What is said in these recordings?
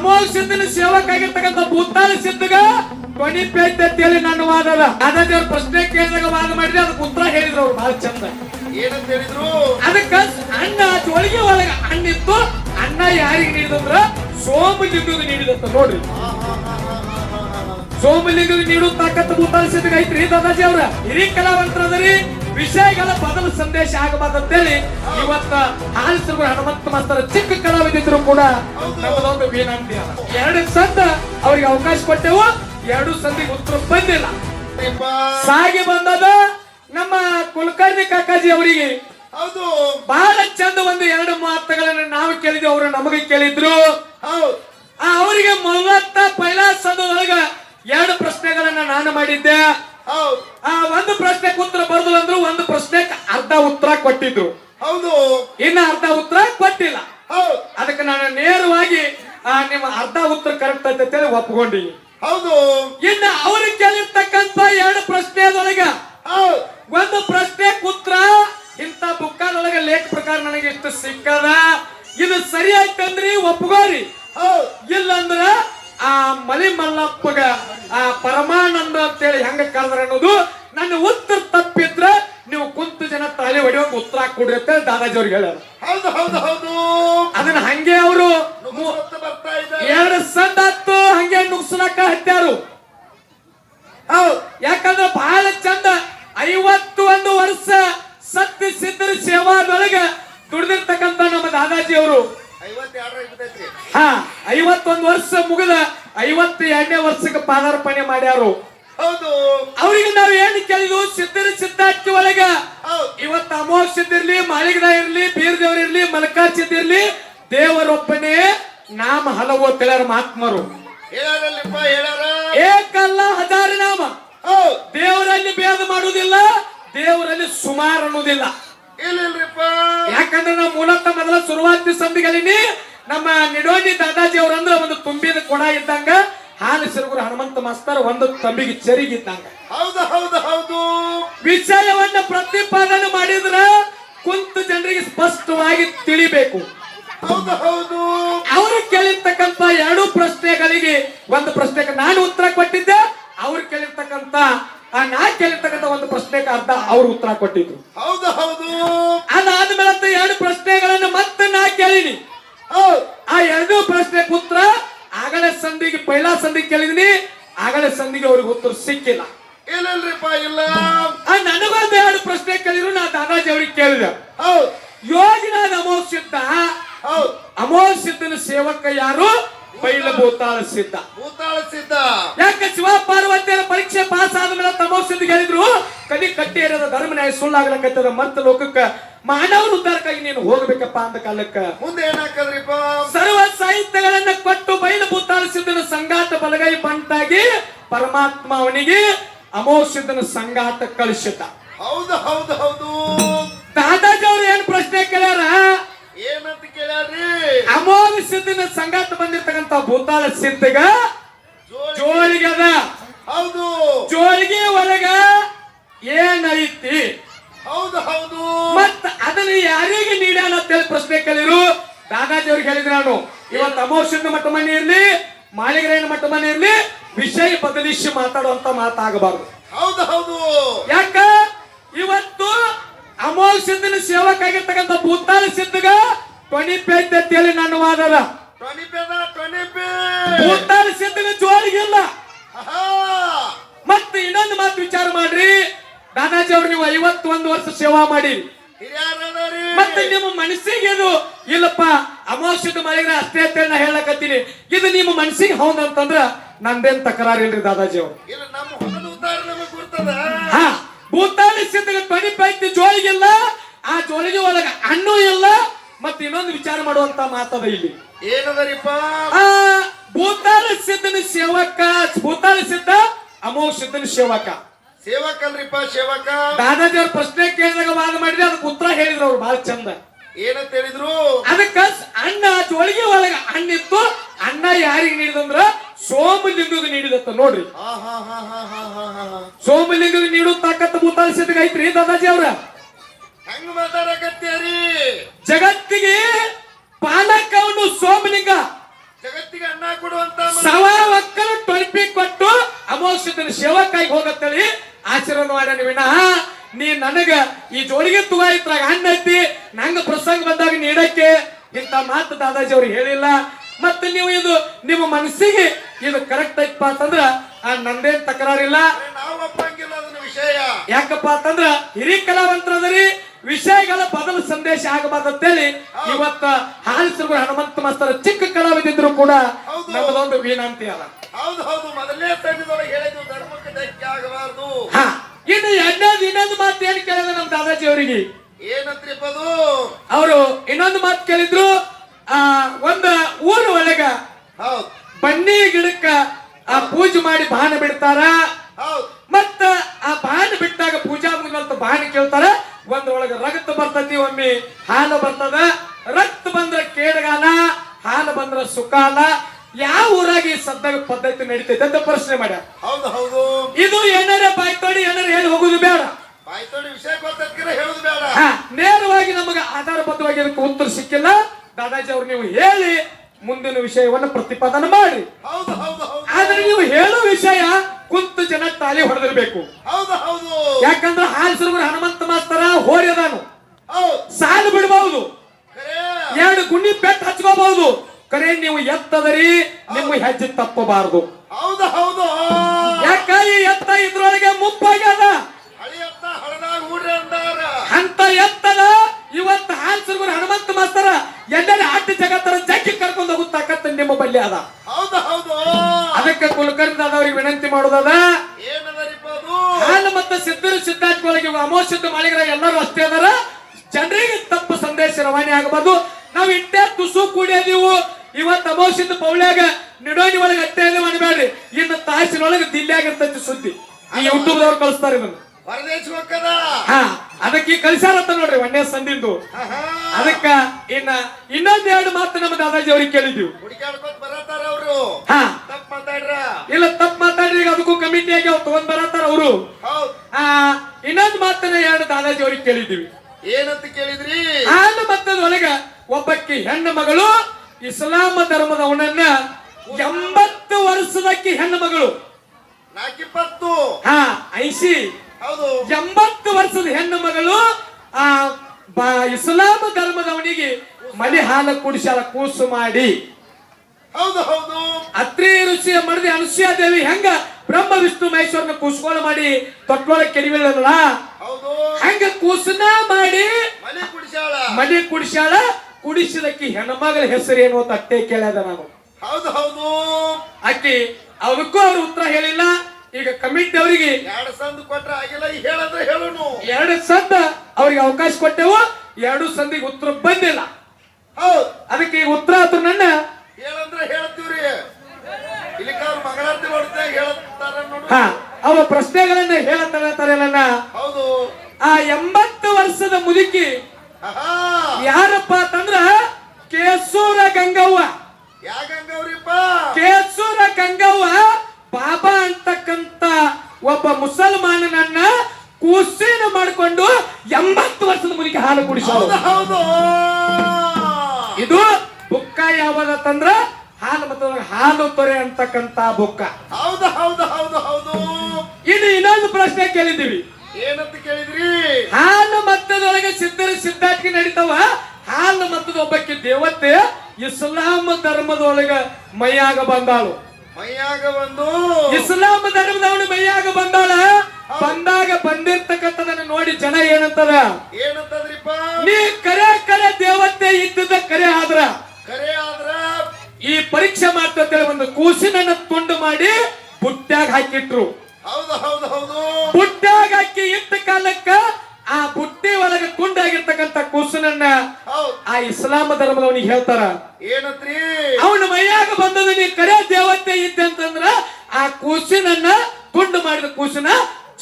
ಅಮೋಘ ಸಿದ್ಧನ ಸೇವಕಾಗಿರ್ತಕ್ಕಂಥ ಭೂತಾಲ ಸಿದ್ಧಗ ಕೊನಿ ಪೇತಿಯಲ್ಲಿ ನನ್ನ ವಾದ ಅದೇ ಅವ್ರ ಪ್ರಶ್ನೆ ಕೇಳಿದಾಗ ವಾದ ಮಾಡಿದ್ರೆ ಅದಕ್ಕೆ ಉತ್ತರ ಹೇಳಿದ್ರು ಅವ್ರು ಬಹಳ ಚಂದ ಏನಂತ ಹೇಳಿದ್ರು ಅದಕ್ಕ ಅಣ್ಣ ಜೋಳಿಗೆ ಒಳಗ ಅಣ್ಣಿತ್ತು ಅಣ್ಣ ಯಾರಿಗೆ ನೀಡಿದಂದ್ರ ಸೋಮಲಿಂಗದ ನೀಡಿದಂತ ನೋಡ್ರಿ. ಸೋಮಲಿಂಗದ ನೀಡುವ ತಾಕತ್ತು ಭೂತಾಳ ಸಿದ್ಧಗ ಐತ್ರಿ ದಾದಾಜಿ ಅವ್ರ ಹಿರಿ ಕಲಾವಂತರದರಿ ವಿಷಯಗಳ ಬದಲ ಸಂದೇಶ ಆಗಬಾರ್ದಂತೇಳಿ ಇವತ್ತ ಹಾಲಿಸಿರುವ ಹನುಮಂತ ಮಾಸ್ತರ ಚಿಕ್ಕ ಕಲಾವಿದಿದ್ರು ಕೂಡ ನಮ್ಮದೊಂದು ವಿನಂತಿ. ಅಲ್ಲ ಎರಡು ಸಂದ ಅವ್ರಿಗೆ ಅವಕಾಶ ಕೊಟ್ಟೆವು ಎರಡು ಸಂದಿಗೆ ಉತ್ತರ ಬಂದಿಲ್ಲ. ಸಾಗಿ ಬಂದದ ನಮ್ಮ ಕುಲಕರ್ಣಿ ಕಾಕಾಜಿ ಅವರಿಗೆ. ಹೌದು. ಬಹಳ ಚಂದ ಒಂದು ಎರಡು ಮಾತುಗಳನ್ನ ನಾವು ಕೇಳಿದ್ವಿ ಅವರು ನಮಗೆ ಕೇಳಿದ್ರು. ಹೌದು. ಆ ಅವರಿಗೆ ಮೊದಲ ಪೈಲಾ ಸಂದದೊಳಗ ಎರಡು ಪ್ರಶ್ನೆಗಳನ್ನ ನಾನು ಮಾಡಿದ್ದೆ. ಆ ಒಂದು ಪ್ರಶ್ನೆ ಉತ್ತರ ಬರ್ದು ಅಂದ್ರು ಒಂದು ಪ್ರಶ್ನೆಗೆ ಅರ್ಧ ಉತ್ತರ ಕೊಟ್ಟಿದ್ರು. ಹೌದು. ಇನ್ನ ಅರ್ಧ ಉತ್ತರ ಕೊಟ್ಟಿಲ್ಲ. ಅದಕ್ಕೆ ನಾನು ನೇರವಾಗಿ ನಿಮ್ಮ ಅರ್ಧ ಉತ್ತರ ಕರೆಕ್ಟ್ ಅಂತ ಹೇಳಿ ಒಪ್ಕೊಂಡಿ. ಹೌದು. ಇನ್ನ ಅವ್ರಿಗೆ ಕೇಳಿರ್ತಕ್ಕಂತ ಎರಡು ಪ್ರಶ್ನೆದೊಳಗ ಹೌದು. ಒಂದು ಪ್ರಶ್ನೆ ಉತ್ತರ ಇಂತ ಬುಕ್ಕಾದೊಳಗ ಲೇಖ ಪ್ರಕಾರ ನನಗೆ ಇಷ್ಟು ಸಿಕ್ಕದ. ಇದು ಸರಿ ಆಯ್ತಂದ್ರಿ ಒಪ್ಕೋರಿ ಇಲ್ಲಂದ್ರ ಆ ಮಲಿ ಮಲ್ಲಪ್ಪಗ ಆ ಪರಮಾನಂದ ಅಂತೇಳಿ ಹೆಂಗ ಕರೆದ್ರ ಅನ್ನೋದು ನನ್ನ ಉತ್ತರ ತಪ್ಪಿದ್ರ ನೀವು ಕುಂತು ಜನ ತಾಳಿ ಹೊಡಿಯೋಂಗ್ ಉತ್ತರ ಕೊಡಿ ಅಂತ ದಾದಾಜಿ ಅವ್ರಿಗೆ ಹೇಳ್ಯಾರ. ಹೌದು ಹೌದು ಹೌದು. ಅದನ್ನ ಹಂಗೆ ಅವರು ಎರಡು ಸಂದಾತ್ತು ಹಂಗೆ ನುಗ್ಸಲಕ್ಕ ಹತ್ಯಾರು. ಯಾಕಂದ್ರೆ ಯಾಕಂದ್ರ ಬಹಳ ಚಂದ ಐವತ್ತು ಒಂದು ವರ್ಷ ಸತ್ಯ ಸಿದ್ಧರ ಸೇವಾದೊಳಗ ದುಡಿದಿರ್ತಕ್ಕಂಥ ನಮ್ಮ ದಾದಾಜಿ ಅವರು. ಹಾ ಐವತ್ತೊಂದು ವರ್ಷ ಮುಗಿದ ಐವತ್ತ ಎರಡನೇ ವರ್ಷಕ್ಕೆ ಪಾದಾರ್ಪಣೆ ಮಾಡ್ಯಾರು. ಹೌದು. ಅವ್ರಿಗೆ ನಾವು ಏನ್ ಕೇಳಿದ್ವು? ಸಿದ್ಧರ ಸಿದ್ಧಾರ್ಥಿ ಒಳಗ ಇವತ್ತು ಅಮೋಘ ಸಿದ್ಧ ಇರ್ಲಿ ಮಾಳಿಗದ ಇರ್ಲಿ ಬೀರ್ ದೇವ್ರ ಇರ್ಲಿ ಮಲ್ಕಾರ್ ಸಿದ್ಧ ಇರ್ಲಿ ದೇವರೊಬ್ಬನೇ ನಾಮ ಹಲವು ತಿಳಿಯರ ಮಹಾತ್ಮರು. ಏಕಲ್ಲ ಹದಾರಿ ನಾಮ. ದೇವರಲ್ಲಿ ಭೇದ ಮಾಡುವುದಿಲ್ಲ ದೇವರಲ್ಲಿ ಸುಮಾರು ಅನ್ನೋದಿಲ್ಲ ಯಾಕಂದ್ರೆ ನಾವು ಮೂಲತಃ ಮೊದಲ ಶುರುವಾತಿ ಸಂಬಿಗಳಿನಿ ನಮ್ಮ ನಿಡೋನಿ ದಾದಾಜಿ ಅವ್ರಂದ್ರ ಒಂದು ತುಂಬಿದ ಕೊಡ ಇದ್ದಂಗ ಹಾಲು ಸಿರುಗುರು ಹನುಮಂತ ಮಾಸ್ತರ್ ಒಂದು ತಂಬಿಗೆ ಚರಿಗಿದ್ದಂಗ ಹೌದು ಹೌದು ಹೌದು. ವಿಷಯವನ್ನ ಪ್ರತಿಪಾದನೆ ಮಾಡಿದ್ರ ಕುಂತ ಜನರಿಗೆ ಸ್ಪಷ್ಟವಾಗಿ ತಿಳಿಬೇಕು. ಹೌದು ಹೌದು. ಅವರು ಕೇಳಿರ್ತಕ್ಕಂತ ಎರಡು ಪ್ರಶ್ನೆಗಳಿಗೆ ಒಂದು ಪ್ರಶ್ನೆಗೆ ನಾನು ಉತ್ತರ ಕೊಟ್ಟಿದ್ದೆ ಅವ್ರು ಕೇಳಿರ್ತಕ್ಕಂತ ಆ ನಾ ಕೇಳಿರ್ತಕ್ಕಂಥ ಒಂದು ಪ್ರಶ್ನೆಗೆ ಅರ್ಧ ಅವರು ಉತ್ತರ ಕೊಟ್ಟಿದ್ರು. ಹೌದು ಹೌದು. ಅದಾದ್ಮೇಲೆ ಎರಡು ಪ್ರಶ್ನೆಗಳನ್ನ ಮತ್ತೆ ನಾ ಕೇಳಿನಿ ಹೌದು ಆ ಎರಡು ಪ್ರಶ್ನೆ ಉತ್ತರ ಆಗಲೇ ಸಂಧಿಗೆ ಪೈಲಾ ಸಂಧಿಗೆ ಕೇಳಿದೀನಿ ಆಗಲೇ ಸಂಧಿಗೆ ಅವ್ರಿಗೆ ಉತ್ತರ ಸಿಕ್ಕಿಲ್ಲ ಇಲ್ಲ ಇಲ್ರಿಪ್ಪ ಇಲ್ಲ ಆ ನನಗೊಂದು ಎರಡು ಪ್ರಶ್ನೆ ಕೇಳಿದ್ರು ನಾ ದಾದಾಜಿ ಅವ್ರಿಗೆ ಕೇಳಿದೆ ಹೌದು ಯೋಗಿನಾದ ಅಮೋಘ ಸಿದ್ಧ ಹೌದು ಅಮೋಘ ಸಿದ್ಧನ ಸೇವಕ ಯಾರು ಬೈಲ ಭೂತಾಳ ಸಿದ್ಧ ಭೂತಾಳ ಸಿದ್ಧ ಯಾಕೆ ಶಿವ ಪಾರ್ವತಿಯರ ಪರೀಕ್ಷೆ ಪಾಸ್ ಆದ್ಮೇಲೆ ತಮೋ ಸಿದ್ಧ ಹೇಳಿದ್ರು? ಕಡಿ ಕಟ್ಟಿ ಇರೋದ ಧರ್ಮ ನ್ಯಾಯ ಸುಳ್ಳಾಗ್ಲಕತ್ತದ ಮತ್ತ ಲೋಕಕ್ಕ ಮಾನವನ ಉದ್ಧಾರಕ್ಕಾಗಿ ನೀನು ಹೋಗ್ಬೇಕಪ್ಪ ಅಂದ ಕಾಲಕ್ಕ. ಮುಂದೆ ಏನಾಕದ್ರಿಪ್ಪ ಸರ್ವ ಸಾಹಿತ್ಯಗಳನ್ನ ಕೊಟ್ಟು ಬೈಲ ಭೂತಾಳ ಸಿದ್ಧನ ಸಂಗಾತ ಬಲಗೈ ಬಂಟಾಗಿ ಪರಮಾತ್ಮ ಅವನಿಗೆ ಅಮೋಸಿದ್ಧನ ಸಂಗಾತ ಕಳಿಸಿದ ಕಳಿಸಿದ್ದ. ಹೌದು ಹೌದು ಹೌದು. ಅಮೋಘ ಸಿದ್ಧನ ಸಂಗಾತ ಬಂದಿರ್ತಕ್ಕಂತ ಭೂತಾಳ ಸಿದ್ಧಗ ಜೋಳಿಗೆ ಅದ. ಹೌದು. ಜೋಳಿಗೆ ಒಳಗ ಏನೈತಿ ಹೌದು ಹೌದು. ಮತ್ತ ಅದನ್ನ ಯಾರಿಗೆ ನೀಡ್ಯಾನ ಅಂತೇಳಿ ಪ್ರಶ್ನೆ ಕಲಿರು ದಾದಾಜಿ ಅವ್ರಿಗೆ ಹೇಳಿದ್ರು ನಾನು. ಇವತ್ತು ಅಮೋಷನ್ ಮಟ್ಟ ಮನೆ ಇರ್ಲಿ ಮಾಳಿಗರೇನ ಮಟ್ಟ ಮನೆ ಇರ್ಲಿ ವಿಷಯ ಬದಲಿಸಿ ಮಾತಾಡುವಂತ ಮಾತಾಗಬಾರ್ದು. ಹೌದು ಹೌದು. ಯಾಕ? ಇವತ್ತು ಅಮೋಘ ಸಿದ್ಧನ ಸೇವಕಾಗಿರ್ತಕ್ಕಂಥ ಭೂತಾಳ ಸಿದ್ಧಗ ಟ್ವೆಂಟಿ ಅಂತೇಳಿ ನನ್ನ ವಾದದ ಟ್ವೆಂಟಿ ಪೇದ ಪೇ ಆಹಾ. ಮತ್ತೆ ಇನ್ನೊಂದು ಮಾತು ವಿಚಾರ ಮಾಡ್ರಿ. ದಾದಾಜಿ ಅವ್ರು ನೀವು ಐವತ್ತೊಂದು ವರ್ಷ ಸೇವಾ ಮಾಡಿ. ಮತ್ತೆ ನಿಮ್ಮ ಮನಸ್ಸಿಗೆ ಇದು ಇಲ್ಲಪ್ಪ ಅಮಾವಾಸ್ಯದ ಮಳೆಗ್ರ ಅಷ್ಟೇ ಅಂತೇಳಿ ನಾ ಹೇಳಕತ್ತೀನಿ. ಇದು ನಿಮ್ಮ ಮನಸ್ಸಿಗೆ ಹೌದ್ ಅಂತಂದ್ರ ನಂದೇನ್ ತಕರಾರು ಇಲ್ರಿ ದಾದಾಜಿ ಅವ್ರು. ಹಾ ಭೂತಾಳಿ ಸಿದ್ಧಗ ಟ್ವೆಂಟಿ ಪೈತಿ ಜೋಳಿಗಿಲ್ಲ ಆ ಜೋಳಿಗೆ ಒಳಗ ಹಣ್ಣು ಇಲ್ಲ ಮತ್ತೆ ಇನ್ನೊಂದು ವಿಚಾರ ಮಾಡುವಂತ ಮಾತದ ಇಲ್ಲಿ. ಏನದರಿಪ್ಪ ಭೂತಾಲ ಸಿದ್ಧನ ಸೇವಕ ಭೂತಾಲ ಸಿದ್ಧ ಅಮೋಘ ಸಿದ್ಧನ ಸೇವಕ. ಸೇವಕ ಅಲ್ರಿಪ್ಪ ಸೇವಕ? ದಾದಾಜಿಯವ್ರ ಪ್ರಶ್ನೆ ಕೇಳಿದಾಗ ವಾದ ಮಾಡಿದ್ರೆ ಅದಕ್ಕೆ ಉತ್ತರ ಹೇಳಿದ್ರು ಅವ್ರು ಬಹಳ ಚಂದ. ಏನಂತ ಹೇಳಿದ್ರು? ಅದಕ್ಕ ಅಣ್ಣ ಜೋಳಿಗೆ ಒಳಗ ಅಣ್ಣಿತ್ತು ಅಣ್ಣ ಯಾರಿಗೆ ನೀಡಿದಂದ್ರ ಸೋಮಲಿಂಗದ ನೀಡಿದತ್ತ ನೋಡ್ರಿ. ಸೋಮಲಿಂಗದ ನೀಡೋ ಭೂತಾಲ ಸಿದ್ಧಗೈತ್ರಿ ಐತ್ರಿ ದಾದಾಜಿ ಅವ್ರ? ಹೆಂಗ್ ಮಾತಾಡಕತ್ತೀರಿ? ಜಗತ್ತಿಗೆ ಪಾಲಕವನ್ನು ಸೋಮಲಿಂಗ ಜಗತ್ತಿಗೆ ಅನ್ನ ಕೊಡುವಂತ ಸವ ಒಕ್ಕಲು ಟೊಲ್ಪಿ ಕೊಟ್ಟು ಅಮೋಷದ ಸೇವಕ್ಕಾಗಿ ಹೋಗತ್ತಳಿ. ಆಶೀರ್ವಾದ ಮಾಡ್ಯಾನ ವಿನಃ ನೀ ನನಗ ಈ ಜೋಳಿಗೆ ತುಗ ಇದ್ರಾಗ ಹಣ್ಣು ಐತಿ. ನಂಗ ಪ್ರಸಂಗ ಬಂದಾಗ ನೀಡಕ್ಕೆ ಇಂತ ಮಾತು ದಾದಾಜಿ ಅವ್ರು ಹೇಳಿಲ್ಲ. ಮತ್ತೆ ನೀವು ಇದು ನಿಮ್ಮ ಮನಸ್ಸಿಗೆ ಇದು ಕರೆಕ್ಟ್ ಐತಪ್ಪ ಅಂತಂದ್ರ ಆ ನಂದೇನ್ ತಕರಾರಿಲ್ಲ. ಯಾಕಪ್ಪ ಅಂತಂದ್ರ ಹಿರಿ ಕಲಾವಂತರದರಿ ವಿಷಯಗಳ ಬದಲು ಸಂದೇಶ ಆಗಬಾರ್ದಂತೇಳಿ ಇವತ್ತ ಹಾಲಿಸರು ಹನುಮಂತ ಮಾಸ್ತರ ಚಿಕ್ಕ ಕಲಾವಿದ್ರು ಕೂಡ. ನಮ್ಮದೊಂದು ವಿನಂತಿ ಅಲ್ಲ ಹೌದು ಹೌದು. ಮೊದಲನೇ ತಂಡದೊಳಗೆ ಹೇಳಿದ್ದು ಧರ್ಮಕ್ಕೆ ಧಕ್ಕೆ ಆಗಬಾರದು. ಇನ್ನು ಎರಡನೇದು ಇನ್ನೊಂದು ಮಾತು ಏನ್ ಕೇಳಿದ್ರೆ ನಮ್ ದಾದಾಜಿ ಅವರಿಗೆ? ಏನಂತ್ರಿಪ್ಪ ಅದು? ಅವರು ಇನ್ನೊಂದು ಮಾತು ಕೇಳಿದ್ರು ಆ ಒಂದ ಊರ ಒಳಗ ಬನ್ನಿ ಗಿಡಕ್ಕ ಆ ಪೂಜೆ ಮಾಡಿ ಬಾಣ ಬಿಡ್ತಾರ? ಮತ್ತ ಆ ಬಾಣ ಬಿಟ್ಟಾಗ ಪೂಜಾ ಮುಗಿದ ಬಾಣ ಕೇಳ್ತಾರ? ಒಂದ್ ಒಳಗ ರಕ್ತ ಬರ್ತತಿ ಒಮ್ಮೆ. ಹಾಲು ಬರ್ತದ? ರಕ್ತ ಬಂದ್ರ ಕೇಡಗಾಲ ಹಾಲು ಬಂದ್ರ ಸುಖಾಲ ಯಾವ ಊರಾಗ ಈ ಸದ್ದಾಗ ಪದ್ಧತಿ ನಡೀತೈತೆ ಅಂತ ಪ್ರಶ್ನೆ ಮಾಡ ಹೌದು ಹೌದು. ಇದು ಏನಾರ ಬಾಯ್ ತೋಡಿ ಏನಾರ ಹೇಳಿ ಹೋಗುದು ಬೇಡ. ವಿಷಯ ಗೊತ್ತಿರ ಹೇಳುದು ಬೇಡ. ಹಾ, ನೇರವಾಗಿ ನಮಗೆ ಆಧಾರಬದ್ಧವಾಗಿ ಅದಕ್ಕೆ ಉತ್ತರ ಸಿಕ್ಕಿಲ್ಲ. ದಾದಾಜಿ ಅವ್ರು ನೀವು ಹೇಳಿ ಮುಂದಿನ ವಿಷಯವನ್ನು ಪ್ರತಿಪಾದನೆ ಮಾಡಿ. ಹೌದು ಹೌದು ಹೌದು. ಆದ್ರೆ ನೀವು ಹೇಳೋ ವಿಷಯ ಕುಂತು ಜನ ತಾಲಿ ಹೊಡೆದಿರ್ಬೇಕು. ಹೌದು ಹೌದು. ಯಾಕಂದ್ರೆ ಹಾಲ್ಸರ್ಗುರು ಹನುಮಂತ ಮಾಸ್ತರ ಹೋರ್ಯದಾನು ಸಾಲು ಬಿಡಬಹುದು ಎರಡು ಗುಂಡಿ ಪೆಟ್ಟು ಹಚ್ಕೋಬಹುದು ಕರೆ ನೀವು ಎತ್ತದರಿ ನಿಮ್ಮ ಹೆಜ್ಜೆ ತಪ್ಪಬಾರದು. ಹೌದು ಹೌದು. ಯಾಕ ಈ ಎತ್ತ ಇದ್ರೊಳಗೆ ಮುಪ್ಪಾಗ್ಯದ ಅಂತ ಎತ್ತದ ಇವತ್ತು ಸರ್ವರ್ ಹನುಮಂತ ಮಾಸ್ತರ ಎಲ್ಲರೂ ಆಟ ಜಗತ್ತರ ಜಗ್ಗಿ ಕರ್ಕೊಂಡು ಹೋಗುತ್ತಾಕತ್ತ ನಿಮ್ಮ ಬಲ್ಲಿ ಅದ. ಕುಲಕರ್ಣಿ ಅವ್ರಿಗೆ ವಿನಂತಿ ಮಾಡೋದದ ಹಾಲು ಮತ್ತು ಸಿದ್ಧರು ಸಿದ್ಧಾರ್ಥಗಳಿಗೆ ಅಮೋಷದ ಮಾಳಿಗರ ಎಲ್ಲರೂ ಅಷ್ಟೇ ಅದರ ಜನರಿಗೆ ತಪ್ಪು ಸಂದೇಶ ರವಾನೆ ಆಗಬಾರ್ದು. ನಾವು ಇಟ್ಟೆ ತುಸು ಕೂಡಿದೀವು ಇವತ್ತು ಅಮೋಷದ ಪೌಳ್ಯಾಗ ನಿಡೋನಿ ಒಳಗೆ ಅಟ್ಟೆ ಎಲ್ಲ ಮಾಡಬೇಡ್ರಿ. ಇನ್ನು ತಾಸಿನೊಳಗೆ ದಿಲ್ಲಿಯಾಗಿರ್ತೈತಿ ಸುದ್ದಿ. ಈ ಯೂಟ್ಯೂಬ್ ದವ್ರು ಕಳಿಸ್ತಾರೆ ಇದನ್ನು. ಹಾ. ಅದಕ್ಕೆ ಕಲಿಸಾರತ್ತ ನೋಡ್ರಿ ಒಂದೇ ಸಂದಿಂದು. ಅದಕ್ಕ ಇನ್ನ ಇನ್ನೊಂದ್ ಎರಡು ಮಾತು ನಮ್ಮ ದಾದಾಜಿ ಅವ್ರಿಗೆ ಕೇಳಿದ್ವಿ. ಇಲ್ಲ ಬರತಾರ ಅವರು? ಹಾ. ತಪ್ಪ ಮಾತಾಡ್ರ? ಇಲ್ಲ ತಪ್ಪು ಮಾತಾಡ್ರಿ ಈಗ ಅದಕ್ಕೂ ಆಗಿ ಅವ್ರು ತಗೊಂಡ್ ಬರತ್ತಾರ ಅವರು. ಇನ್ನೊಂದು ಮಾತನ್ನ ಎರಡು ದಾದಾಜಿ ಅವ್ರಿಗೆ ಕೇಳಿದ್ದೀವಿ. ಏನಂತ ಕೇಳಿದ್ರಿ? ಹಾಲು ಮತ್ತದೊಳಗ ಒಬ್ಬಕ್ಕೆ ಹೆಣ್ಣು ಮಗಳು ಇಸ್ಲಾಂ ಧರ್ಮದವನನ್ನ ಎಂಬತ್ತು ವರ್ಷದಕ್ಕೆ ಹೆಣ್ಣು ಮಗಳು. ನಾಕಿಪ್ಪತ್ತು. ಹಾ ಐಸಿ. ಎಂಬತ್ತು ವರ್ಷದ ಹೆಣ್ಣು ಮಗಳು ಆ ಇಸ್ಲಾಂ ಧರ್ಮದವನಿಗೆ ಮನೆ ಹಾಲು ಕುಡಿಸಾಲ ಕೂಸು ಮಾಡಿ. ಹೌದು ಹೌದು. ಅತ್ರಿ ಋಷಿಯ ಮಡದಿ ಅನುಷ್ಯ ದೇವಿ ಹೆಂಗ ಬ್ರಹ್ಮ ವಿಷ್ಣು ಮಹೇಶ್ವರನ ಕೂಸ್ಕೋಳ ಮಾಡಿ ತೊಟ್ಟೊಳ ಹೌದು. ಹಂಗ ಕೂಸನ ಮಾಡಿ ಮನೆ ಕುಡಿಸಾಳ. ಕುಡಿಸಿದಕ್ಕಿ ಹೆಣ್ಮಗಳ ಹೆಸರು ಏನು ಅಂತ ಅಟ್ಟೆ ಕೇಳ್ಯಾದ ನಾನು. ಹೌದು ಹೌದು. ಅಕ್ಕಿ ಅದಕ್ಕೂ ಅವ್ರು ಉತ್ತರ ಹೇಳಿಲ್ಲ. ಈಗ ಕಮಿಟಿ ಅವರಿಗೆ ಎರಡು ಸಂದ ಕೊಟ್ರ ಆಗಿಲ್ಲ ಈಗ ಹೇಳಂದ್ರೆ ಹೇಳುನು. ಎರಡು ಸಂದ ಅವ್ರಿಗೆ ಅವಕಾಶ ಕೊಟ್ಟೆವು ಎರಡು ಸಂದಿಗೆ ಉತ್ತರ ಬಂದಿಲ್ಲ. ಹೌದು. ಅದಕ್ಕೆ ಈಗ ಉತ್ತರ ಆತು ನನ್ನ. ಹೇಳಂದ್ರೆ ಹೇಳ್ತೀವ್ರಿ ಇಲ್ಲಿ ಅವ್ರ ಮಂಗಳಾರತಿ ಹೊಡ್ತಾ ನೋಡು. ಹಾ ಅವ ಪ್ರಶ್ನೆಗಳನ್ನ ಹೇಳತ್ತಾರ ಹೌದು. ಆ ಎಂಬತ್ತು ವರ್ಷದ ಮುದುಕಿ ಆಹಾ. ಒಬ್ಬ ಮುಸಲ್ಮಾನನನ್ನ ಕೂಸೇನ ಮಾಡಿಕೊಂಡು ಎಂಬತ್ತು ವರ್ಷದ ಮುದುಕಿ ಹಾಲು ಕುಡಿಸೋದು. ಇದು ಬುಕ್ಕ ಯಾವ್ದಂದ್ರ ಹಾಲು ಮತ್ತು ಹಾಲು ತೊರೆ ಅಂತಕ್ಕಂತ ಬುಕ್ಕ. ಹೌದು ಹೌದು ಹೌದು ಹೌದು. ಇದು ಇನ್ನೊಂದು ಪ್ರಶ್ನೆ ಕೇಳಿದ್ದೀವಿ. ಏನಂತ ಕೇಳಿದ್ರಿ? ಹಾಲು ಮತ್ತದೊಳಗೆ ಸಿದ್ಧರ ಸಿದ್ಧಾಟಿಕೆ ನಡೀತಾವ? ಹಾಲು ಮತ್ತದ ಒಬ್ಬಕ್ಕೆ ದೇವತೆ ಇಸ್ಲಾಂ ಧರ್ಮದೊಳಗೆ ಮೈಯಾಗ ಬಂದಾಳು. ಮೈಯಾಗ ಬಂದು ಇಸ್ಲಾಂ ಧರ್ಮದವನು ಮೈಯಾಗ ಬಂದಾಳ? ಬಂದಾಗ ಬಂದಿರ್ತಕ್ಕಂಥದನ್ನ ನೋಡಿ ಜನ ಏನಂತದ? ಏನಂತದ್ರಿಪ್ಪ? ನೀ ಕರೆ ಕರೆ ದೇವತೆ ಇದ್ದದ ಕರೆ ಆದ್ರ? ಕರೆ ಆದ್ರ? ಈ ಪರೀಕ್ಷೆ ಮಾಡ್ತೇಳಿ ಒಂದು ಕೂಸಿನನ್ನ ತುಂಡು ಮಾಡಿ ಬುಟ್ಟ್ಯಾಗ ಹಾಕಿಟ್ರು. ಹೌದು ಹೌದು ಹೌದು. ಬುಟ್ಟ್ಯಾಗ ಹಾಕಿ ಇಟ್ಟ ಕಾಲಕ್ಕ ಆ ಬುಟ್ಟಿ ಒಳಗೆ ಕುಂಡಾಗಿರ್ತಕ್ಕಂತ ಕೂಸನನ್ನ ಆ ಇಸ್ಲಾಂ ಧರ್ಮದವನಿಗೆ ಹೇಳ್ತಾರ. ಏನತ್ರಿ? ಅವನು ಮೈಯಾಗ ಬಂದದ ನೀ ಕರೆ ದೇವತೆ ಇದ್ದೆ ಅಂತಂದ್ರ ಆ ಕೂಸಿನನ್ನ ತುಂಡು ಮಾಡಿದ ಕೂಸಿನ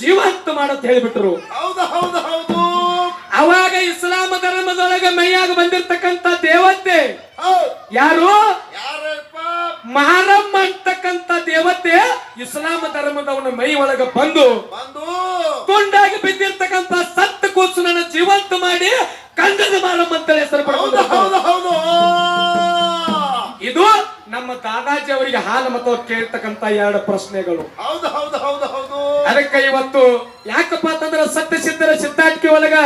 ಜೀವಂತ ಮಾಡತ್ ಹೇಳಿಬಿಟ್ರು. ಹೌದು ಹೌದು ಹೌದು. ಅವಾಗ ಇಸ್ಲಾಂ ಧರ್ಮದೊಳಗೆ ಮೈಯಾಗ ಬಂದಿರ್ತಕ್ಕಂತ ದೇವತೆ ಯಾರು? ಯಾರಪ್ಪ? ಮಾರಮ್ಮ ಅಂತಕ್ಕಂಥ ದೇವತೆ ಇಸ್ಲಾಂ ಧರ್ಮದವನ ಮೈ ಒಳಗ ಬಂದು ಬಂದು ತುಂಡಾಗಿ ಬಿದ್ದಿರ್ತಕ್ಕಂಥ ಸತ್ತ ಕೂಸನನ್ನ ಜೀವಂತ ಮಾಡಿ ಕಂದದ ಮಾರಮ್ಮ ಅಂತ ಹೆಸರು ಹೌದು ಪಡ್ಕೊಂಡು ಹೌದು ಹೌದು ಇದು ದಾದಾಜಿ ಅವರಿಗೆ ಹಾಲು ಮತ ಕೇಳ್ತಕ್ಕಂತ ಎರಡು ಪ್ರಶ್ನೆಗಳು. ಹೌದು ಹೌದು ಹೌದು ಹೌದು. ಅದಕ್ಕೆ ಇವತ್ತು ಯಾಕಪ್ಪ ಅಂತಂದ್ರ ಸತ್ಯ ಸಿದ್ಧರ ಸಿದ್ಧಾಟಿಕೆ ಒಳಗ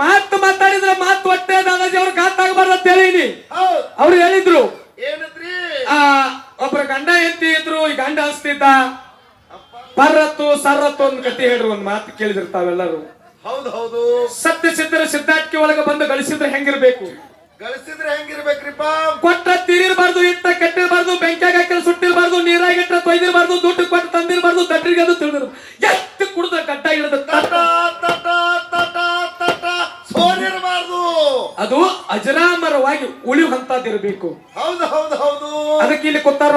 ಮಾತು ಮಾತಾಡಿದ್ರೆ ಮಾತು ಒಟ್ಟೆ ದಾದಾಜಿ ಅವ್ರ ಗಾತಾಗಬಾರ್ದು ಅಂತ ಹೇಳಿನಿ ಅವ್ರು ಹೇಳಿದ್ರು. ಏನಂದ್ರಿ? ಆ ಒಬ್ರ ಗಂಡ ಎಂತಿ ಇದ್ರು ಈ ಗಂಡ ಹಸ್ತಿದ್ದ. ಪರ್ರತ್ತು ಸರ್ರತ್ತು ಒಂದ್ ಕತೆ ಹೇಳ್ರಿ ಒಂದ್ ಮಾತು ಕೇಳಿದಿರ್ತಾವೆಲ್ಲರೂ ಹೌದು ಹೌದು. ಸತ್ಯ ಸಿದ್ಧರ ಸಿದ್ಧಾಟಿಕೆ ಒಳಗ ಬಂದು ಗಳಿಸಿದ್ರೆ ಹೆಂಗಿರ್ಬೇಕು? ಗಳಿಸಿದ್ರೆ ಹೆಂಗಿರ್ಬೇಕ್ರಿಪ್ಪ? ಕೊಟ್ಟ ದಡ್ರಿಗೆ ಅದು ತಿಳಿದಿರ್ಬಾರ್ದು ಎಷ್ಟು ಕುಡ್ದ ಕಟ್ಟ ಹಿಡಿದ ತಟ ತಟ ತಟ ತಟ ಸೋರಿರಬಾರ್ದು ಅದು ಅಜರಾಮರವಾಗಿ ಉಳಿಯುವಂತದಿರ್ಬೇಕು ಹೌದು ಹೌದು ಹೌದು. ಅದಕ್ಕೆ ಇಲ್ಲಿ ಕೂತಾರೋ